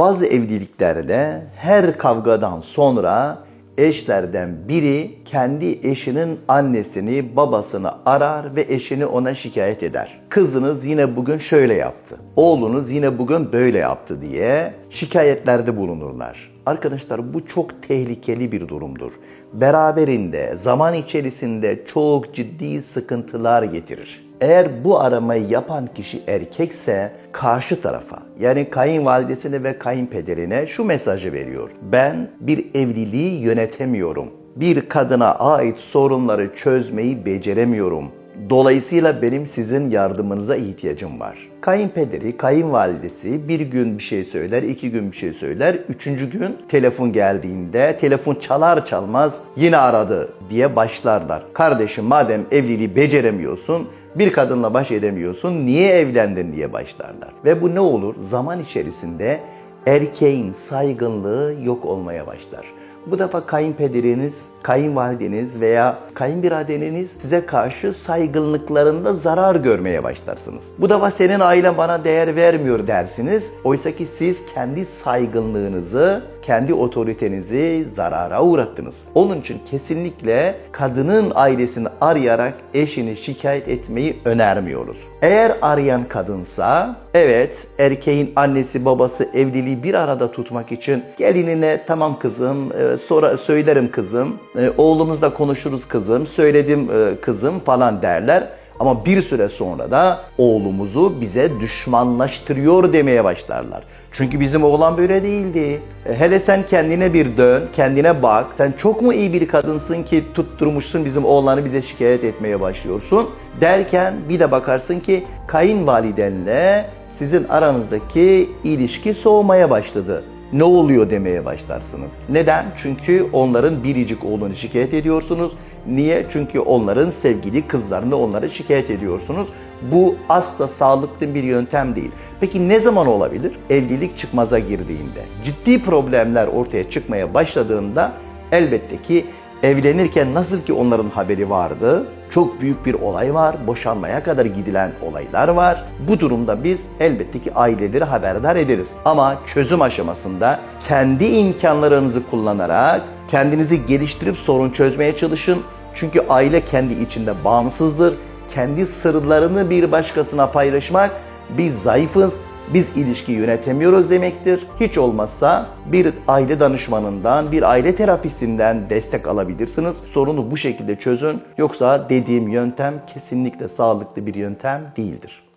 Bazı evliliklerde her kavgadan sonra eşlerden biri kendi eşinin annesini, babasını arar ve eşini ona şikayet eder. Kızınız yine bugün şöyle yaptı. Oğlunuz yine bugün böyle yaptı diye şikayetlerde bulunurlar. Arkadaşlar bu çok tehlikeli bir durumdur. Beraberinde zaman içerisinde çok ciddi sıkıntılar getirir. Eğer bu aramayı yapan kişi erkekse karşı tarafa yani kayınvalidesine ve kayınpederine şu mesajı veriyor. Ben bir evliliği yönetemiyorum. Bir kadına ait sorunları çözmeyi beceremiyorum. Dolayısıyla benim sizin yardımınıza ihtiyacım var. Kayınpederi, kayınvalidesi bir gün bir şey söyler, iki gün bir şey söyler. Üçüncü gün telefon geldiğinde telefon çalar çalmaz yine aradı diye başlarlar. Kardeşim madem evliliği beceremiyorsun, bir kadınla baş edemiyorsun, niye evlendin diye başlarlar. Ve bu ne olur? Zaman içerisinde erkeğin saygınlığı yok olmaya başlar. Bu defa kayınpederiniz, kayınvalideniz veya kayınbiraderiniz size karşı saygınlıklarında zarar görmeye başlarsınız. Bu defa senin ailen bana değer vermiyor dersiniz. Oysa ki siz kendi saygınlığınızı, kendi otoritenizi zarara uğrattınız. Onun için kesinlikle kadının ailesini arayarak eşini şikayet etmeyi önermiyoruz. Eğer arayan kadınsa evet erkeğin annesi babası evliliği bir arada tutmak için gelinine tamam kızım e, sonra söylerim kızım e, oğlumuzla konuşuruz kızım söyledim e, kızım falan derler. Ama bir süre sonra da oğlumuzu bize düşmanlaştırıyor demeye başlarlar. Çünkü bizim oğlan böyle değildi. E, Hele sen kendine bir dön, kendine bak. Sen çok mu iyi bir kadınsın ki tutturmuşsun bizim oğlanı bize şikayet etmeye başlıyorsun. Derken bir de bakarsın ki kayınvalidenle sizin aranızdaki ilişki soğumaya başladı ne oluyor demeye başlarsınız. Neden? Çünkü onların biricik oğlunu şikayet ediyorsunuz. Niye? Çünkü onların sevgili kızlarını onlara şikayet ediyorsunuz. Bu asla sağlıklı bir yöntem değil. Peki ne zaman olabilir? Evlilik çıkmaza girdiğinde. Ciddi problemler ortaya çıkmaya başladığında elbette ki evlenirken nasıl ki onların haberi vardı, çok büyük bir olay var, boşanmaya kadar gidilen olaylar var. Bu durumda biz elbette ki aileleri haberdar ederiz. Ama çözüm aşamasında kendi imkanlarınızı kullanarak kendinizi geliştirip sorun çözmeye çalışın. Çünkü aile kendi içinde bağımsızdır. Kendi sırlarını bir başkasına paylaşmak biz zayıfız, biz ilişki yönetemiyoruz demektir. Hiç olmazsa bir aile danışmanından, bir aile terapistinden destek alabilirsiniz. Sorunu bu şekilde çözün. Yoksa dediğim yöntem kesinlikle sağlıklı bir yöntem değildir.